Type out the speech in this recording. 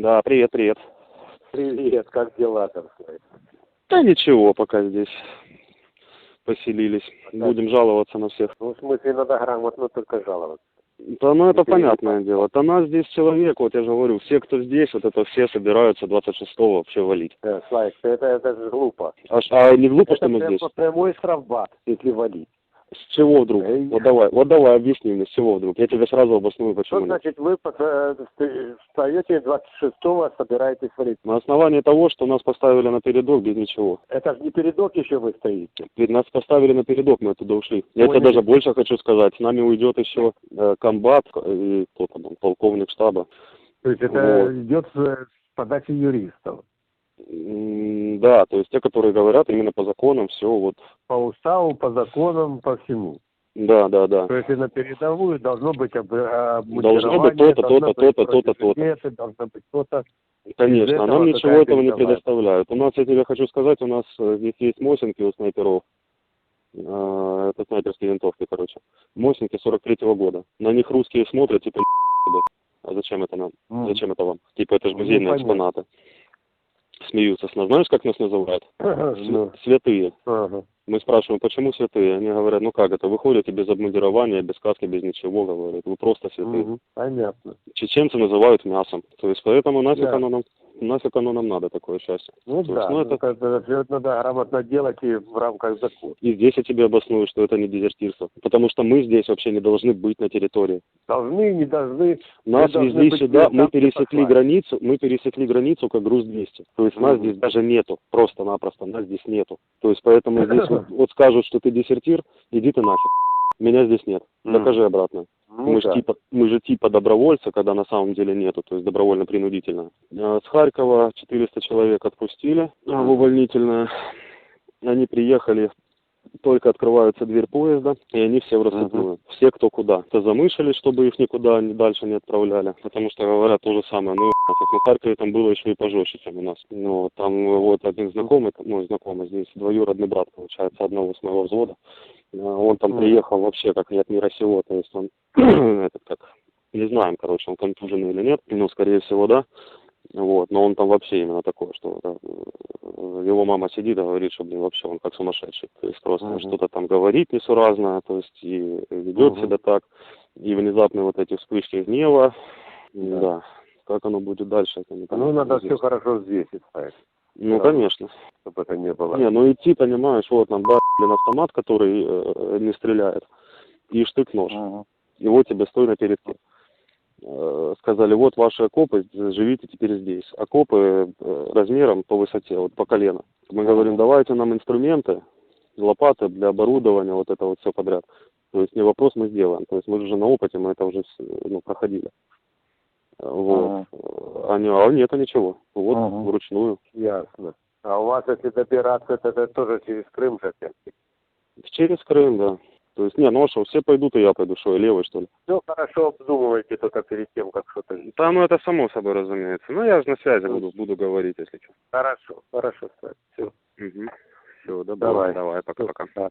Да, привет, привет. Привет, как дела там? Да ничего, пока здесь поселились. Да. Будем жаловаться на всех. Ну, в смысле, надо грамотно только жаловаться. Да ну это понятное дело. Да нас здесь человек, вот я же говорю, все, кто здесь, вот это все собираются 26-го вообще валить. Э, Славик, это, это же глупо. А, а не глупо, это что мы здесь? прямой штрафбат, если валить. С чего вдруг? Эй. Вот давай, вот давай, объясни мне, с чего вдруг? Я тебе сразу обосную, Что почему. нет. значит вы э, ст- встаете 26-го, собираетесь валить? На основании того, что нас поставили на передок без ничего. Это же не передок еще вы стоите. Нас поставили на передок, мы оттуда ушли. Я тебе Поняли. даже больше хочу сказать. С нами уйдет еще э, комбат и кто там, полковник штаба. То есть это Вот. идет с подачи юристов. Да, то есть те, которые говорят именно по законам, все вот. По уставу, по законам, по всему. Да, да, да. То есть и на передовую должно быть об, Должно быть то-то, то-то, то-то, то-то, то-то. Должно быть то-то. Конечно, а нам ничего этого не предоставляют. У нас, я тебе хочу сказать, у нас э, здесь есть Мосинки у снайперов. Э, Это снайперские винтовки, короче. Мосинки 43-го года. На них русские смотрят, типа, а зачем это нам? Зачем это вам? Типа, это же Ну, музейные экспонаты. Смеются с нас. Знаешь, как нас называют? Ну, Святые. ага. Мы спрашиваем, почему святые? Они говорят, ну как это, вы ходите без обмундирования, без каски, без ничего, говорят. Вы просто святые. Мгм. Понятно. Чеченцы называют мясом. То есть поэтому нафиг Да. оно нам, нафиг оно нам надо, такое счастье. Ну То есть, да, ну, ну, это- это, это надо грамотно делать и в рамках закона. И здесь я тебе обосную, что это не дезертирство. Потому что мы здесь вообще не должны быть на территории. Должны, не должны. Нас должны везли сюда, мы пересекли границу, мы пересекли границу как груз 200. То есть нас здесь даже нету, просто-напросто, нас здесь нету. То есть поэтому здесь вот, вот скажут, что ты дезертир, иди ты нафиг. Меня здесь нет. Докажи обратно. Ну, мы, же да. типа, мы же типа добровольцы, когда на самом деле нету, то есть добровольно-принудительно. Э, С Харькова 400 человек отпустили э, в увольнительное. Они приехали, только открывается дверь поезда, и они все в рассыпную. Все кто куда. То замышляли, чтобы их никуда ни- дальше не отправляли, потому что говорят то же самое. Ну. Ну, в Харькове там было еще и пожестче, чем у нас. Ну, там вот один знакомый, ну, знакомый здесь, двоюродный брат, получается, одного с моего взвода. Э, Он там Мгм. приехал вообще как не от мира сего, то есть он, этот как, не знаем, короче, он контуженный или нет, ну, скорее всего, да. Вот, но он там вообще именно такой, что э, его мама сидит и говорит, что, блин, вообще он как сумасшедший. То есть просто Мгм. что-то там говорит несуразное, то есть и ведет Мгм. себя так, и внезапные вот эти вспышки гнева, Да. да. Как оно будет дальше, это не Ну, надо все хорошо взвесить, ставить, Ну, да. конечно. чтобы это не было. Не, ну идти, понимаешь, вот нам блин, автомат, который э, не стреляет, и штык-нож. И вот тебе стой на передке. Э, Сказали, вот ваши окопы, живите теперь здесь. Окопы э, размером по высоте, вот по колено. Мы говорим, давайте нам инструменты, лопаты для оборудования, вот это вот все подряд. То есть не вопрос, мы сделаем. То есть мы же уже на опыте, мы это уже ну, проходили. Вот. Э, Они, а нет, а ничего. Вот Ага. вручную. Ясно. А у вас, если добираться, то это тоже через Крым же. Через Крым, да. То есть, не, ну а что, все пойдут, и я пойду, что, я левый, что ли? Все хорошо обдумывайте только перед тем, как что-то... Да, ну это само собой разумеется. Ну я же на связи Ну. буду, буду говорить, если что. Хорошо, хорошо, Все. Угу. Все, добро. Давай. Давай, пока-пока.